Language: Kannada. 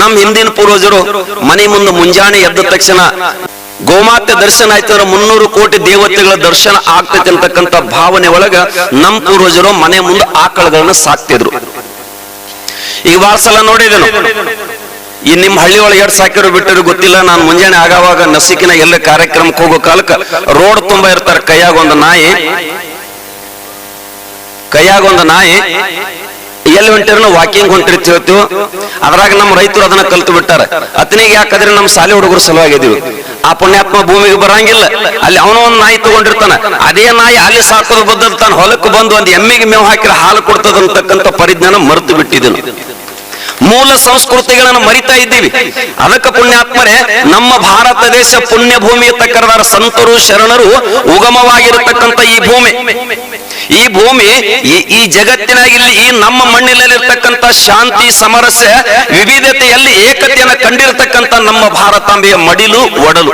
ನಮ್ಮ ಹಿಂದಿನ ಪೂರ್ವಜರು ಮನೆ ಮುಂದೆ ಮುಂಜಾನೆ ಎದ್ದ ತಕ್ಷಣ ಗೋಮಾತೆ ದರ್ಶನ ಆಯ್ತು ಅಂದ್ರೆ ಮುನ್ನೂರು ಕೋಟಿ ದೇವತೆಗಳ ದರ್ಶನ ಆಗ್ತೈತೆ ಅಂತಕ್ಕಂಥ ಭಾವನೆ ಒಳಗ ನಮ್ಮ ಪೂರ್ವಜರು ಮನೆ ಮುಂದೆ ಆಕಳಗಳನ್ನ ಸಾಕ್ತಿದ್ರು. ಈಗ ಬಾಳ ಸಲ ನೋಡಿದೆನು, ಈ ನಿಮ್ಮ ಹಳ್ಳಿ ಒಳಗೆ ಎರಡು ಸಾಕಿರೋ ಬಿಟ್ಟರು ಗೊತ್ತಿಲ್ಲ, ನಾನು ಮುಂಜಾನೆ ಆಗಾವಾಗ ನಸಿಕಿನ ಎಲ್ಲ ಕಾರ್ಯಕ್ರಮಕ್ಕೆ ಹೋಗೋ ಕಾಲಕ್ಕೆ ರೋಡ್ ತುಂಬಾ ಇರ್ತಾರೆ, ಕೈಯಾಗ ಒಂದು ನಾಯಿ, ಕೈಯಾಗ ಒಂದು ನಾಯಿ ಎಲ್ಲಿ ಹೊಂಟಿರ ವಾಕಿಂಗ್ ಹೊಂಟಿರ್ತೀವಿ ಹೇಳ್ತೀವಿ ಅದ್ರಾಗ ನಮ್ಮ ರೈತರು ಅದನ್ನ ಕಲ್ತು ಬಿಟ್ಟಾರ. ಅತನಿಗೆ ಯಾಕಂದ್ರೆ ನಮ್ಮ ಶಾಲೆ ಹುಡುಗರು ಸಲುವಾಗಿದ್ದೀವಿ ಆ ಪುಣ್ಯಾತ್ಮ ಭೂಮಿಗೆ ಬರಂಗಿಲ್ಲ. ಅಲ್ಲಿ ಅವನ ಒಂದು ನಾಯಿ ತಗೊಂಡಿರ್ತಾನ. ಅದೇ ನಾಯಿ ಅಲ್ಲಿ ಸಾಕೋದು ಬದಲು ತಾನು ಹೊಲಕ್ಕೆ ಬಂದು ಒಂದು ಎಮ್ಮೆಗೆ ಮೇವು ಹಾಕಿರ ಹಾಲು ಕೊಡ್ತದ ಅಂತಕ್ಕಂಥ ಪರಿಜ್ಞಾನ ಮರೆತು ಬಿಟ್ಟಿದ್ದನು ಮೂಲ ಸಂಸ್ಕೃತಿಗಳನ್ನು ಮರಿತಾ ಇದ್ದೀವಿ. ಅದಕ್ಕೆ ಪುಣ್ಯಾತ್ಮರೇ, ನಮ್ಮ ಭಾರತ ದೇಶ ಪುಣ್ಯ ಭೂಮಿ ಅಂತ ಕರೆದಾರ ಸಂತರು, ಶರಣರು ಉಗಮವಾಗಿರತಕ್ಕಂಥ ಈ ಭೂಮಿ. ಈ ಭೂಮಿ, ಈ ಜಗತ್ತಿನಲ್ಲಿ ಇಲ್ಲಿ ಈ ನಮ್ಮ ಮಣ್ಣಿನಲ್ಲಿರ್ತಕ್ಕಂಥ ಶಾಂತಿ, ಸಮರಸ್ಯ, ವಿವಿಧತೆಯಲ್ಲಿ ಏಕತೆಯನ್ನು ಕಂಡಿರತಕ್ಕಂಥ ನಮ್ಮ ಭಾರತಾಂಬೆಯ ಮಡಿಲು, ಒಡಲು.